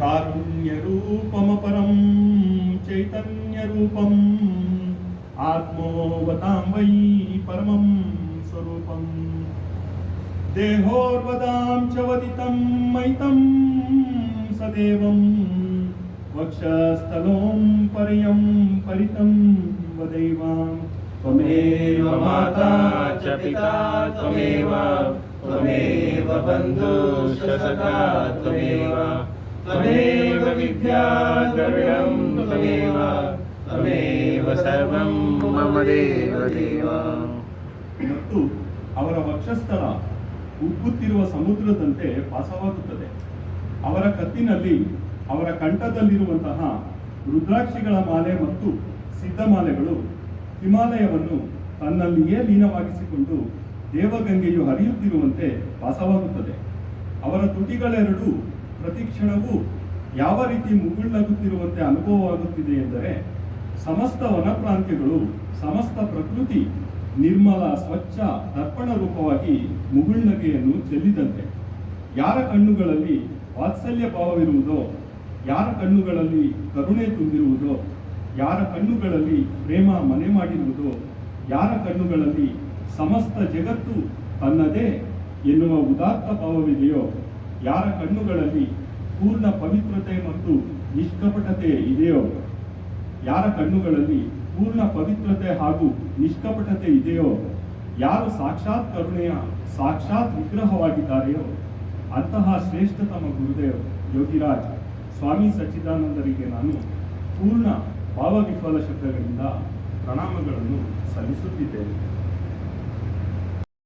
कारुण्यरूपमपरं चैतन्यरूपम् आत्मोवतां वै परमं स्वरूपम्। देहोर्वदां च वदितं मयितं सदेवं वक्षस्थलों पर्यं परितं वदैवां त्वमेव माता च पिता त्वमेव त्वमेव सखा त्वमेव त्वमेव विद्या द्रविणं त्वमेव त्वमेव सर्वं मम देव देव ಮತ್ತು ಅವರ ವಕ್ಷಸ್ಥಳ ಉಕ್ಕುತ್ತಿರುವ ಸಮುದ್ರದಂತೆ ಭಾಸವಾಗುತ್ತದೆ ಅವರ ಕತ್ತಿನಲ್ಲಿ ಅವರ ಕಂಠದಲ್ಲಿರುವಂತಹ ರುದ್ರಾಕ್ಷಿಗಳ ಮಾಲೆ ಮತ್ತು ಸಿದ್ಧಮಾಲೆಗಳು ಹಿಮಾಲಯವನ್ನು ತನ್ನಲ್ಲಿಯೇ ಲೀನವಾಗಿಸಿಕೊಂಡು ದೇವಗಂಗೆಯು ಹರಿಯುತ್ತಿರುವಂತೆ ಭಾಸವಾಗುತ್ತದೆ ಅವರ ತುಟಿಗಳೆರಡು ಪ್ರತಿಕ್ಷಣವೂ ಯಾವ ರೀತಿ ಮುಗುಳ್ನಗುತ್ತಿರುವಂತೆ ಅನುಭವವಾಗುತ್ತಿದೆ ಎಂದರೆ, ಸಮಸ್ತ ವನಪ್ರಾಂತ್ಯಗಳು, ಸಮಸ್ತ ಪ್ರಕೃತಿ ನಿರ್ಮಲ, ಸ್ವಚ್ಛ, ದರ್ಪಣ ರೂಪವಾಗಿ ಮುಗುಳ್ನಗೆಯನ್ನು ಚೆಲ್ಲಿದಂತೆ. ಯಾರ ಕಣ್ಣುಗಳಲ್ಲಿ ವಾತ್ಸಲ್ಯ ಭಾವವಿರುವುದೋ, ಯಾರ ಕಣ್ಣುಗಳಲ್ಲಿ ಕರುಣೆ ತುಂಬಿರುವುದೋ, ಯಾರ ಕಣ್ಣುಗಳಲ್ಲಿ ಪ್ರೇಮ ಮನೆ ಮಾಡಿರುವುದೋ, ಯಾರ ಕಣ್ಣುಗಳಲ್ಲಿ ಸಮಸ್ತ ಜಗತ್ತು ತನ್ನದೇ ಎನ್ನುವ ಉದಾತ್ತ ಭಾವವಿದೆಯೋ ಯಾರ ಕಣ್ಣುಗಳಲ್ಲಿ ಪೂರ್ಣ ಪವಿತ್ರತೆ ಮತ್ತು ನಿಷ್ಕಪಟತೆ ಇದೆಯೋ? ಯಾರ ಕಣ್ಣುಗಳಲ್ಲಿ ಪೂರ್ಣ ಪವಿತ್ರತೆ ಹಾಗೂ ನಿಷ್ಕಪಟತೆ ಇದೆಯೋ? ಯಾರು ಸಾಕ್ಷಾತ್ ಕರುಣೆಯ, ಸಾಕ್ಷಾತ್ ವಿಗ್ರಹವಾಗಿದ್ದಾರೆಯೋ? ಅಂತಹ ಶ್ರೇಷ್ಠತಮ ಗುರುದೇವ್ ಯೋಗಿರಾಜ್, ಸ್ವಾಮಿ ಸಚ್ಚಿದಾನಂದರಿಗೆ ನಾನು ಪೂರ್ಣ ಭಾವವಿಫಲ ಶಬ್ದಗಳಿಂದ ಪ್ರಣಾಮಗಳನ್ನು ಸಲ್ಲಿಸುತ್ತಿದ್ದೇನೆ.